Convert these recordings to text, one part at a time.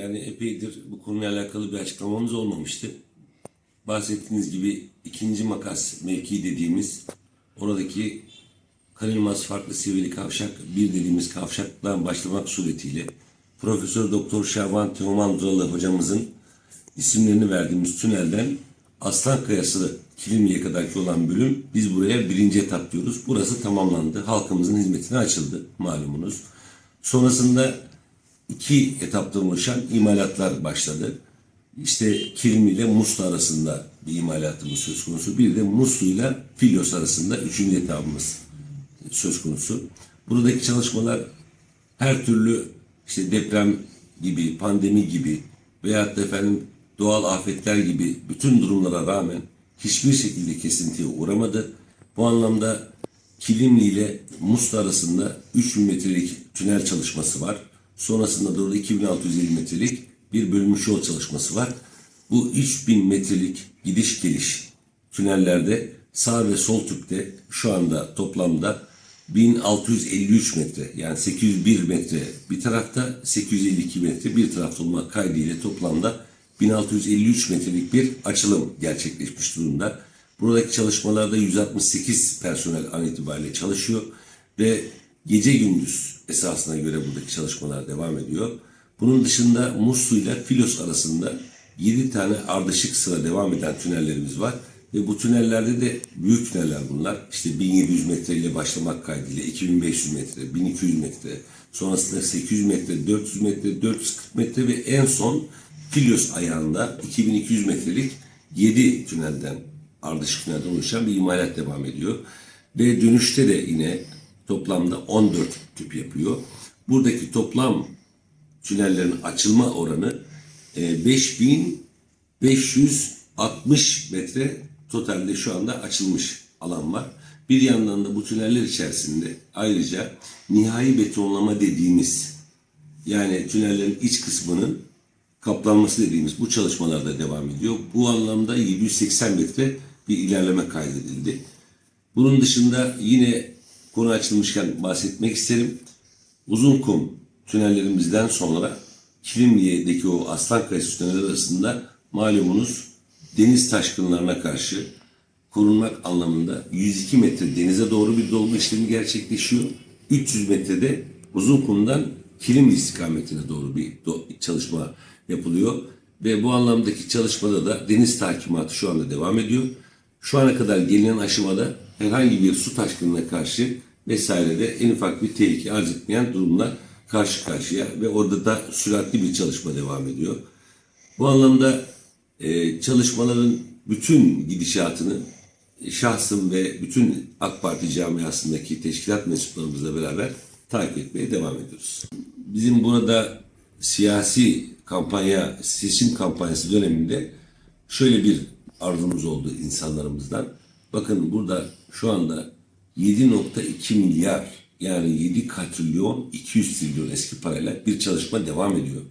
Yani epeydir bu konuyla alakalı bir açıklamamız olmamıştı. Bahsettiğiniz gibi ikinci makas mevki dediğimiz oradaki Kanılmaz farklı seviyeli kavşak bir dediğimiz kavşaktan başlamak suretiyle Profesör Doktor Şaban Teoman Duralı hocamızın isimlerini verdiğimiz tünelden Aslan Kayası Kilimli'ye kadarki olan bölüm biz buraya birinci etap diyoruz. Burası tamamlandı. Halkımızın hizmetine açıldı malumunuz. Sonrasında iki etaptan oluşan imalatlar başladı. İşte Kilimli ile Muslu arasında bir imalatımız söz konusu. Bir de Muslu ile Filyos arasında üçüncü etabımız söz konusu. Buradaki çalışmalar her türlü işte deprem gibi, pandemi gibi veyahut da efendim doğal afetler gibi bütün durumlara rağmen hiçbir şekilde kesintiye uğramadı. Bu anlamda Kilimli ile Muslu arasında 3000 metrelik tünel çalışması var. Sonrasında da orada 2650 metrelik bir bölünmüş yol çalışması var. Bu 3000 metrelik gidiş geliş tünellerde sağ ve sol tüpte şu anda toplamda 1653 metre yani 801 metre bir tarafta 852 metre bir tarafta olmak kaydıyla toplamda 1653 metrelik bir açılım gerçekleşmiş durumda. Buradaki çalışmalarda 168 personel an itibariyle çalışıyor ve gece gündüz esasına göre buradaki çalışmalar devam ediyor. Bunun dışında Muslu ile Filos arasında 7 tane ardışık sıra devam eden tünellerimiz var. Ve bu tünellerde de büyük tüneller bunlar. İşte 1700 metre ile başlamak kaydıyla 2500 metre, 1200 metre, sonrasında 800 metre, 400 metre, 440 metre ve en son Filyos ayağında 2200 metrelik 7 tünelden, ardışık tünelden oluşan bir imalat devam ediyor. Ve dönüşte de yine toplamda 14 tüp yapıyor. Buradaki toplam tünellerin açılma oranı e, 5560 metre totalde şu anda açılmış alan var. Bir yandan da bu tüneller içerisinde ayrıca nihai betonlama dediğimiz yani tünellerin iç kısmının kaplanması dediğimiz bu çalışmalarda devam ediyor. Bu anlamda 780 metre bir ilerleme kaydedildi. Bunun dışında yine konu açılmışken bahsetmek isterim. Uzunkum tünellerimizden sonra Kilimli'deki o Aslan Kayası tüneli arasında malumunuz deniz taşkınlarına karşı korunmak anlamında 102 metre denize doğru bir dolgu işlemi gerçekleşiyor. 300 metrede Uzunkum'dan Kilimli istikametine doğru bir çalışma yapılıyor. Ve bu anlamdaki çalışmada da deniz takimatı şu anda devam ediyor. Şu ana kadar gelinen aşamada herhangi bir su taşkınına karşı vesairede en ufak bir tehlike arz etmeyen durumla karşı karşıya ve orada da süratli bir çalışma devam ediyor. Bu anlamda e, çalışmaların bütün gidişatını şahsım ve bütün AK Parti camiasındaki teşkilat mensuplarımızla beraber takip etmeye devam ediyoruz. Bizim burada siyasi kampanya, seçim kampanyası döneminde şöyle bir arzumuz oldu insanlarımızdan. Bakın burada şu anda 7.2 milyar yani 7 katrilyon 200 trilyon eski parayla bir çalışma devam ediyor.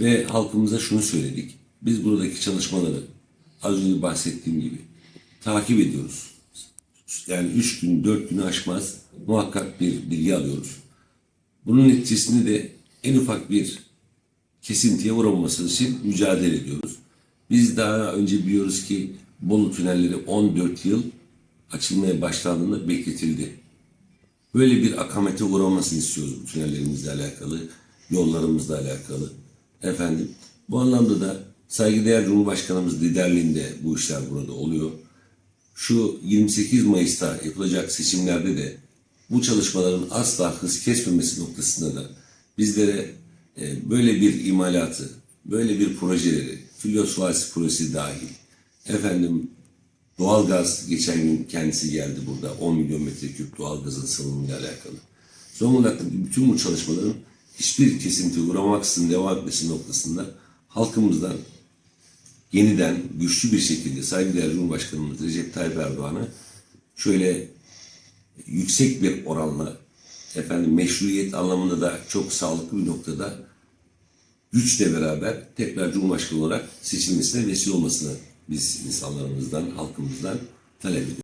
Ve halkımıza şunu söyledik. Biz buradaki çalışmaları az önce bahsettiğim gibi takip ediyoruz. Yani 3 gün 4 günü aşmaz muhakkak bir bilgi alıyoruz. Bunun neticesinde de en ufak bir kesintiye uğramaması için mücadele ediyoruz. Biz daha önce biliyoruz ki Bolu tünelleri 14 yıl açılmaya başlandığında bekletildi. Böyle bir akamete uğramasını istiyoruz bu tünellerimizle alakalı, yollarımızla alakalı. Efendim, bu anlamda da saygıdeğer Cumhurbaşkanımız liderliğinde bu işler burada oluyor. Şu 28 Mayıs'ta yapılacak seçimlerde de bu çalışmaların asla hız kesmemesi noktasında da bizlere e, böyle bir imalatı, böyle bir projeleri, Filyos Vadisi projesi dahil, efendim doğalgaz geçen gün kendisi geldi burada 10 milyon metreküp doğalgazın salınımıyla alakalı. Zonguldak'taki bütün bu çalışmaların hiçbir kesinti uğramaksızın devam etmesi noktasında halkımızdan yeniden güçlü bir şekilde saygıdeğer Cumhurbaşkanımız Recep Tayyip Erdoğan'ı şöyle yüksek bir oranla efendim meşruiyet anlamında da çok sağlıklı bir noktada güçle beraber tekrar Cumhurbaşkanı olarak seçilmesine vesile olmasını biz insanlarımızdan, halkımızdan talep ediyoruz.